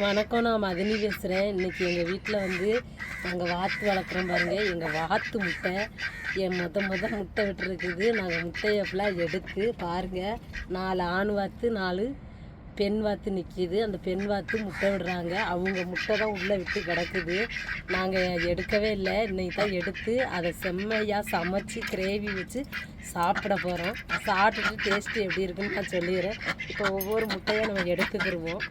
வணக்கம் நான் மதினி பேசுகிறேன் இன்றைக்கி எங்கள் வீட்டில் வந்து நாங்கள் வாத்து வளர்க்குறோம் பாருங்கள் எங்கள் வாத்து முட்டை என் மொத்த முத முட்டை விட்டுருக்குது. நாங்கள் முட்டையை ஃபுல்லாக எடுத்து பாருங்கள் நாலு ஆண் வாத்து நாலு பெண் வாத்து நிற்கிது அந்த பெண் வாத்து முட்டை விடுறாங்க. அவங்க முட்டை தான் உள்ளே விட்டு கிடக்குது. நாங்கள் எடுக்கவே இல்லை. இன்னைக்கு தான் எடுத்து அதை செம்மையாக சமைச்சு கிரேவி வச்சு சாப்பிட போகிறோம் சாப்பிட்டுட்டு டேஸ்ட்டு எப்படி இருக்குன்னு நான் சொல்லிடுறேன். இப்போ ஒவ்வொரு முட்டையாக நம்ம எடுத்துக்கிடுவோம்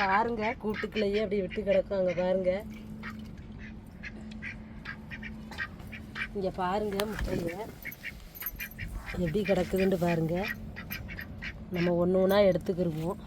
பாருங்க கூட்டுக்குள்ளேயே அப்படி விட்டு கிடக்கும் அங்கே பாருங்கள் இங்கே பாருங்க முட்டையை. எப்படி கிடக்குதுன்னு பாருங்கள் நம்ம ஒன்று ஒன்றா எடுத்துக்கிடுவோம்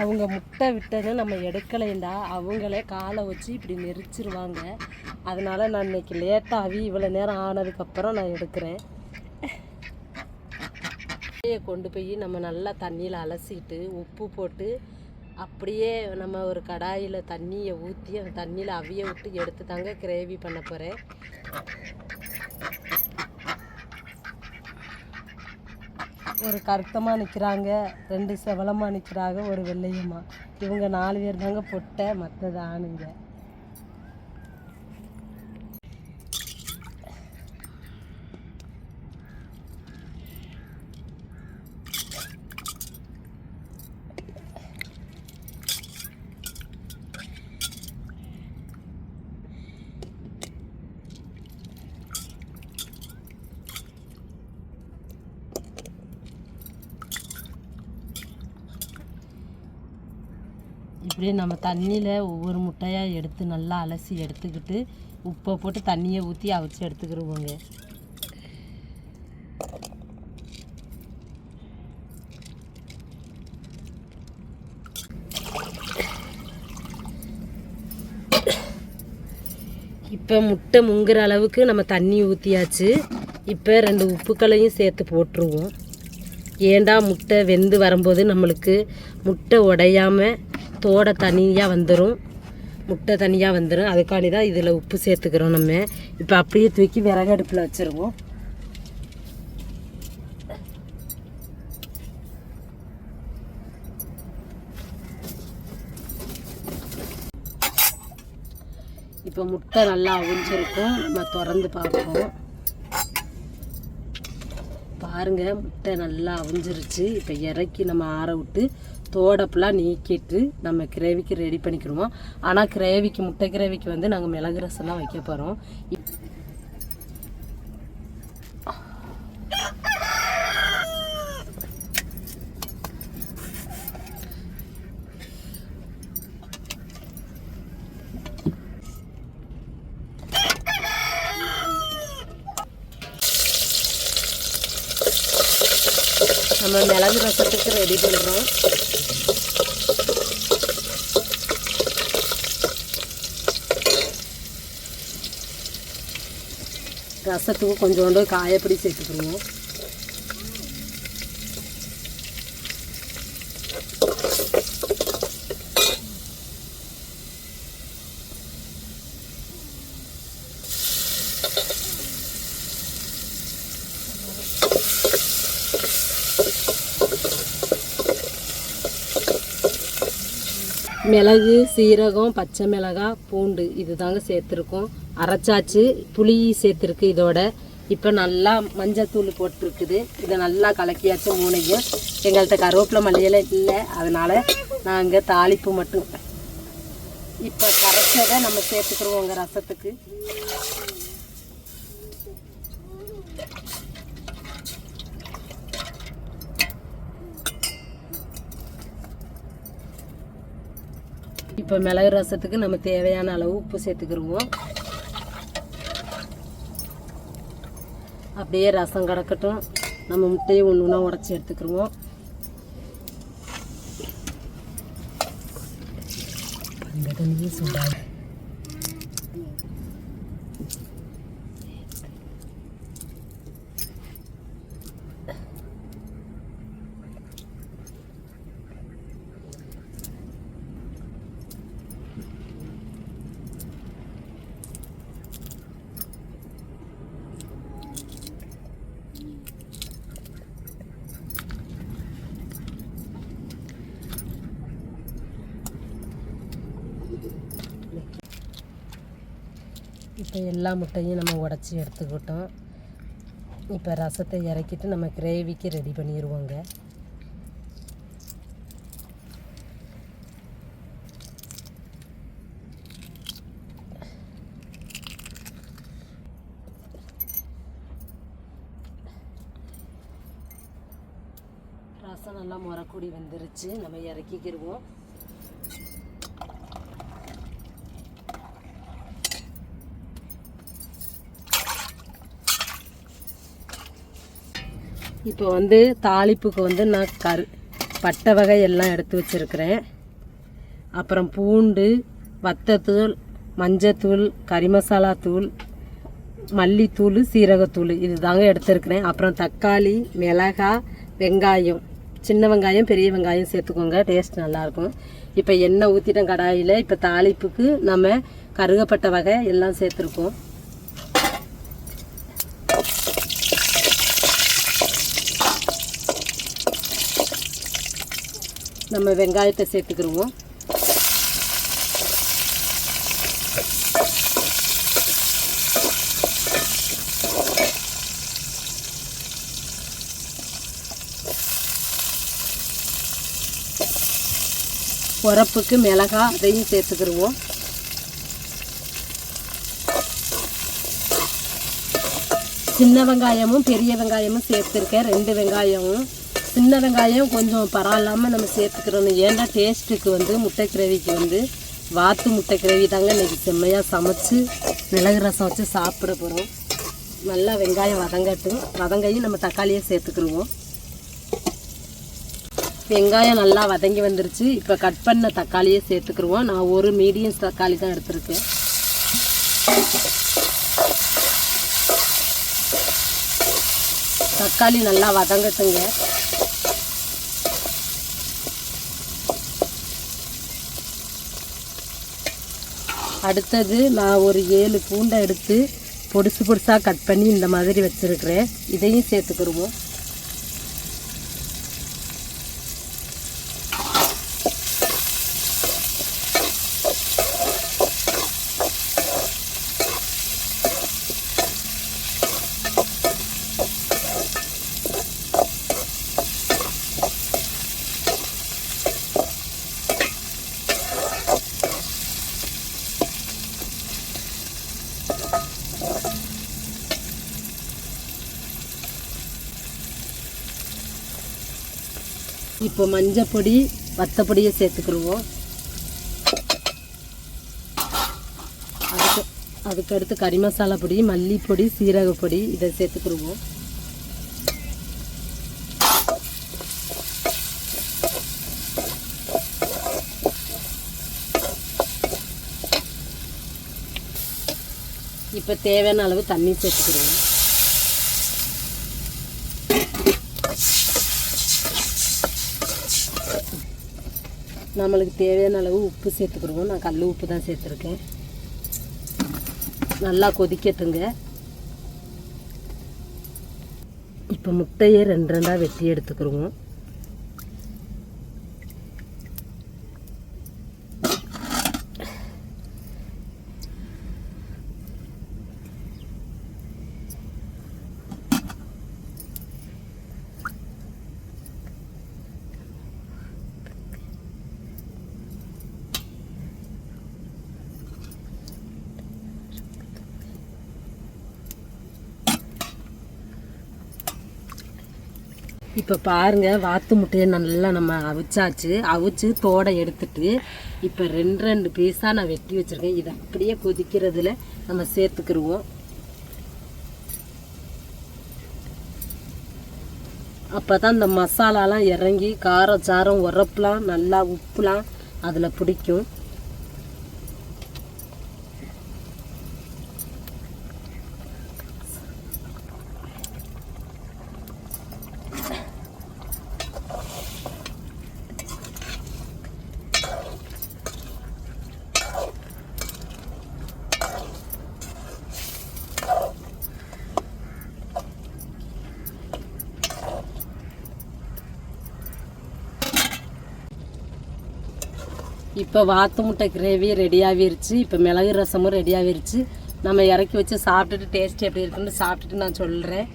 அவங்க முட்டை விட்டதை நம்ம எடுக்கலைண்டா அவங்களே காலை வச்சு இப்படி நெரிச்சிருவாங்க. அதனால் நான் இன்னைக்கு லேட்டாகி இவ்வளோ நேரம் ஆனதுக்கப்புறம் நான் எடுக்கிறேன். முட்டையை கொண்டு போய் நம்ம நல்லா தண்ணியில் அலசிட்டு உப்பு போட்டு அப்படியே நம்ம ஒரு கடாயில் தண்ணியை ஊற்றி அந்த தண்ணியில் அவிய விட்டு எடுத்து தாங்க கிரேவி பண்ண போகிறேன் ஒரு கருத்தமாக நிற்கிறாங்க ரெண்டு செவலமாக நிற்கிறாங்க ஒரு வெள்ளையம்மா இவங்க நாலு பேர் தாங்க பொட்டை மற்றது ஆணுங்க அப்படியே நம்ம தண்ணியில் ஒவ்வொரு முட்டையாக எடுத்து நல்லா அலசி எடுத்துக்கிட்டு உப்பை போட்டு தண்ணியை ஊற்றி அவிச்சு எடுத்துக்கிடுவோங்க இப்போ முட்டை முங்குற அளவுக்கு நம்ம தண்ணி ஊற்றியாச்சு இப்போ ரெண்டு உப்புக்களையும் சேர்த்து போட்டுருவோம். ஏண்டா முட்டை வெந்து வரும்போது நம்மளுக்கு முட்டை உடையாமல் தோடை தனியாக வந்துடும் முட்டை தனியாக வந்துடும் அதுக்காண்டி தான் இதில் உப்பு சேர்த்துக்கிறோம் நம்ம. இப்போ அப்படியே தூக்கி விறகு அடுப்பில் வச்சுருவோம். இப்போ முட்டை நல்லா அவிஞ்சிருக்கும். நம்ம திறந்து பார்ப்போம். பாருங்க முட்டை நல்லா அவிஞ்சிருச்சு. இப்போ இறக்கி நம்ம ஆற விட்டு தோடப்பெல்லாம் நீக்கிட்டு நம்ம கிரேவிக்கு ரெடி பண்ணிக்கிடுவோம். ஆனால் கிரேவிக்கு முட்டை கிரேவிக்கு வந்து நாங்கள் மிளகு ரசம்லாம் வைக்க போகிறோம் நம்ம மிளகு ரசத்துக்கு ரெடி பண்ணுறோம் ரசத்துக்கு கொஞ்சோண்டு காயப்படி சேர்த்துக்கிடுவோம் மிளகு சீரகம் பச்சை மிளகாய் பூண்டு இது தாங்க சேர்த்துருக்கோம். அரைச்சாச்சு புளி சேர்த்துருக்கு இதோட. இப்போ நல்லா மஞ்சத்தூள் போட்டிருக்குது. இதை நல்லா கலக்கியாச்சும் மூணையும். எங்கள்கிட்ட கருவேப்பிலை மல்லியெல்லாம் இல்லை. அதனால் நாங்கள் தாளிப்பு மட்டும். இப்போ கரைச்சதை நம்ம சேர்த்துக்குருவோங்க ரசத்துக்கு. இப்போ மிளகு ரசத்துக்கு நம்ம தேவையான அளவு உப்பு சேர்த்துக்கிருவோம். அப்படியே ரசம் கிடக்கட்டும். நம்ம முட்டையை ஒன்று ஒன்றா உடச்சி எடுத்துக்கிடுவோம் அந்த எல்லா முட்டையும் நம்ம உடச்சி எடுத்துக்கிட்டோம். இப்போ ரசத்தை இறக்கிட்டு நம்ம கிரேவிக்கு ரெடி பண்ணிடுவோங்க ரசம் நல்லா முறக்கூடி வந்துருச்சு. நம்ம இறக்கிக்கிடுவோம் இப்போ வந்து தாளிப்புக்கு வந்து நான் கரு பட்டை வகை எல்லாம் எடுத்து வச்சுருக்கிறேன். அப்புறம் பூண்டு வத்தத்தூள் மஞ்சத்தூள் கறி மசாலா தூள் மல்லித்தூள் சீரகத்தூள் இது தாங்க எடுத்துருக்கிறேன். அப்புறம் தக்காளி மிளகாய் வெங்காயம். சின்ன வெங்காயம் பெரிய வெங்காயம் சேர்த்துக்கோங்க டேஸ்ட் நல்லாயிருக்கும். இப்போ எண்ணெய் ஊற்றிட்டேன் கடாயில் இப்போ தாளிப்புக்கு நம்ம கருகப்பட்ட வகை எல்லாம் சேர்த்துருக்கோம். நம்ம வெங்காயத்தை சேர்த்துக்கிருவோம். உரப்புக்கு மிளகாய் அதையும் சேர்த்துக்கிருவோம். சின்ன வெங்காயமும் பெரிய வெங்காயமும் சேர்த்துருக்கேன். ரெண்டு வெங்காயமும். சின்ன வெங்காயம் கொஞ்சம் பரவாயில்லாமல் நம்ம சேர்த்துக்கிறோம். ஏன்னா டேஸ்ட்டுக்கு வந்து முட்டை கிரேவிக்கு வந்து வாத்து முட்டை கிரேவி தாங்க இன்றைக்கி செம்மையாக சமைச்சு மிளகு ரசம் வச்சு சாப்பிட போகிறோம் நல்லா வெங்காயம் வதங்கட்டும். வதங்கையும் நம்ம தக்காளியை சேர்த்துக்கிடுவோம். வெங்காயம் நல்லா வதங்கி வந்துருச்சு. இப்போ கட் பண்ண தக்காளியே சேர்த்துக்கிடுவோம். நான் ஒரு மீடியம் தக்காளி தான் எடுத்திருக்கேன். தக்காளி நல்லா வதங்கட்டுங்க. அடுத்தது நான் ஒரு ஏழு பூண்டை எடுத்து பொடிசு பொடிசாக கட் பண்ணி இந்த மாதிரி வச்சுருக்கிறேன். இதையும் சேர்த்துக்கிடுவோம். இப்போ மஞ்சள் பொடி வத்தப்பொடியை சேர்த்துக்கிடுவோம் அதுக்கு அதுக்கடுத்து கறி மசாலா பொடி மல்லிப்பொடி சீரகப்பொடி இதை சேர்த்துக்கிடுவோம் இப்போ தேவையான அளவு தண்ணி சேர்த்துக்கிடுவோம் நம்மளுக்கு தேவையான அளவு உப்பு சேர்த்துக்கிடுவோம். நான் கல் உப்பு தான் சேர்த்துருக்கேன். நல்லா கொதிக்கட்டுங்க. இப்போ முட்டையை ரெண்டு ரெண்டாக வெட்டி எடுத்துக்கிடுவோம். இப்போ பாருங்கள் வாத்து முட்டையை நல்லா நம்ம அவிச்சாச்சு. அவிச்சு தோடை எடுத்துட்டு இப்போ ரெண்டு ரெண்டு பீஸாக நான் வெட்டி வச்சுருக்கேன். இதை அப்படியே கொதிக்கிறதுல நம்ம சேர்த்துக்கிடுவோம் அப்போ தான் இந்த மசாலாலாம் இறங்கி காரம் சாரம் உரப்புலாம் நல்லா உப்புலாம் அதில் பிடிக்கும். இப்போ வாத்து முட்டை கிரேவி ரெடி ஆகிருச்சு. இப்போ மிளகு ரசமும் ரெடி ஆகிருச்சு. நம்ம இறக்கி வச்சு சாப்பிட்டுட்டு டேஸ்ட் எப்படி இருக்குன்னு சாப்பிட்டுட்டு நான் சொல்கிறேன்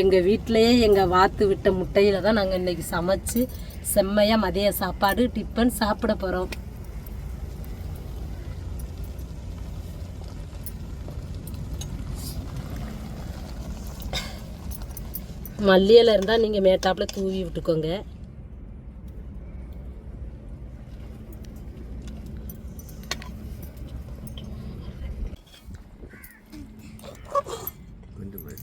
எங்கள் வீட்டிலையே எங்கள் வாத்து விட்ட முட்டையில் தான் நாங்கள் இன்றைக்கி சமைச்சு செம்மையாக மதிய சாப்பாடு டிஃபன் சாப்பிட போகிறோம் மல்லியில் இருந்தால் நீங்கள் மேட்டாப்பில் தூவி விட்டுக்கோங்க கொஞ்சம் போய்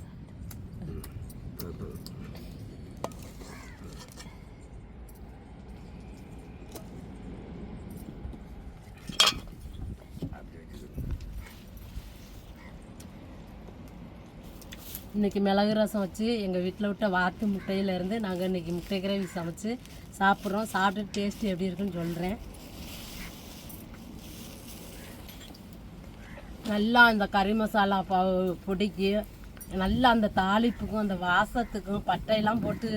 இன்றைக்கி மிளகு ரசம் வச்சு எங்கள் வீட்டில் விட்ட வாத்து முட்டையிலேருந்து நாங்கள் இன்னைக்கு முட்டை கிரேவி சமைச்சு சாப்பிட்றோம். சாப்பிட்டு டேஸ்ட் எப்படி இருக்குன்னு சொல்கிறேன் நல்லா அந்த கறி மசாலா ப பொடிக்கு நல்லா அந்த தாளிப்புக்கும் அந்த வாசத்துக்கும் பட்டையெல்லாம் போட்டு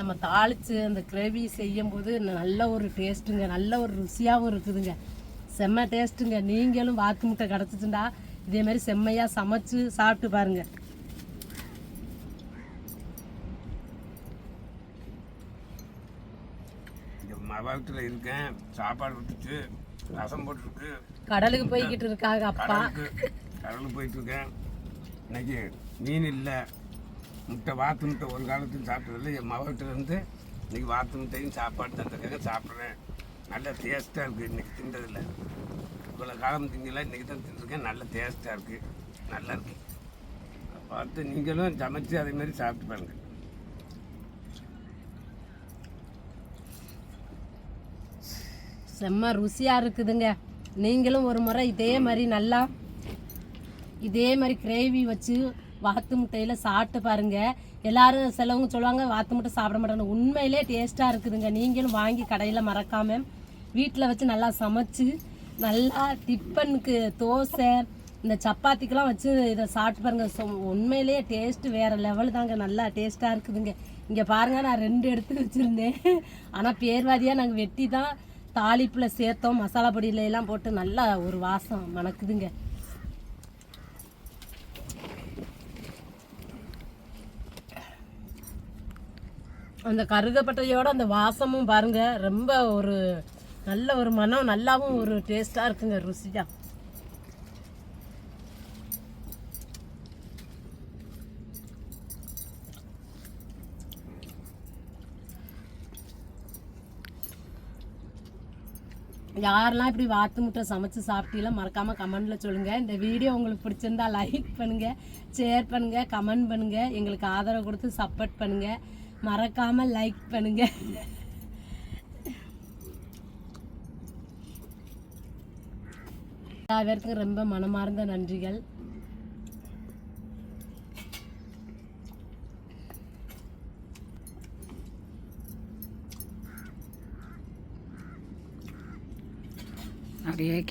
நம்ம தாளித்து அந்த கிரேவி செய்யும்போது நல்ல ஒரு டேஸ்ட்டுங்க நல்ல ஒரு ருசியாகவும் இருக்குதுங்க. செம்ம டேஸ்ட்டுங்க நீங்களும் வாத்து முட்டை கிடச்சிச்சுண்டா. இதே மாதிரி செம்மையாக சமைச்சு சாப்பிட்டு பாருங்கள் மவத்தில் இருக்கேன். சாப்பாடு விட்டுச்சு ரசம் போட்டுருக்கு. கடலுக்கு போய்கிட்டு இருக்காங்க அப்பா. கடலுக்கு போயிட்டு இருக்கேன் இன்னைக்கு மீன் இல்லை. முட்டை வாத்து முட்டை ஒரு காலத்துக்கு சாப்பிட்டதில்ல. என் மவத்தில் இருந்து இன்னைக்கு வாத்து முட்டையும் சாப்பாடு தந்துருக்காங்க சாப்பிட்றேன். நல்ல டேஸ்ட்டாக இருக்குது இன்னைக்கு தின்றதில்ல இவ்வளோ காலம் திங்கல இன்னைக்கு தான் தின்றுருக்கேன் நல்ல டேஸ்ட்டாக இருக்குது நல்லா இருக்கு. பார்த்து நீங்களும் சமைச்சு அதே மாதிரி சாப்பிட்டு பாருங்க. செம்ம ருசியாக இருக்குதுங்க. நீங்களும் ஒரு முறை இதே மாதிரி நல்லா இதே மாதிரி கிரேவி வச்சு வாத்து முட்டையில் சாப்பிட்டு பாருங்க. எல்லாரும் சிலவங்க சொல்லுவாங்க வாத்து முட்டை சாப்பிட மாட்டாங்க உண்மையிலே டேஸ்ட்டாக இருக்குதுங்க. நீங்களும் வாங்கி கடையில் மறக்காமல் வீட்டில் வச்சு நல்லா சமைச்சு நல்லா டிஃபனுக்கு தோசை இந்த சப்பாத்திக்கெலாம் வச்சு இதை சாப்பிட்டு பாருங்க. சொ- உண்மையிலேயே டேஸ்ட்டு வேறு லெவல் தாங்க. நல்லா டேஸ்ட்டாக இருக்குதுங்க. இங்கே பாருங்க நான் ரெண்டு எடுத்து வச்சுருந்தேன். ஆனால் பேர்வாதியாக நாங்கள் வெட்டி தான் தாளிப்பில் சேர்த்தோம். மசாலா பொடியில எல்லாம் போட்டு நல்லா ஒரு வாசம் மணக்குதுங்க. அந்த கருகப்பட்டையோட அந்த வாசமும் பாருங்க. ரொம்ப ஒரு நல்ல ஒரு மனம் நல்லாவும் ஒரு டேஸ்ட்டாக இருக்குங்க ருசியாக யாரெல்லாம் இப்படி வாத்து முட்டை சமைச்சு சாப்பிட்டீங்களோ மறக்காம கமெண்ட்ல சொல்லுங்க. இந்த வீடியோ உங்களுக்கு பிடிச்சிருந்தா லைக் பண்ணுங்க ஷேர் பண்ணுங்க கமெண்ட் பண்ணுங்க. எங்களுக்கு ஆதரவு கொடுத்து சப்போர்ட் பண்ணுங்க. மறக்காம லைக் பண்ணுங்க. எல்லா பேருக்கும் ரொம்ப மனமார்ந்த நன்றிகள். அப்படியே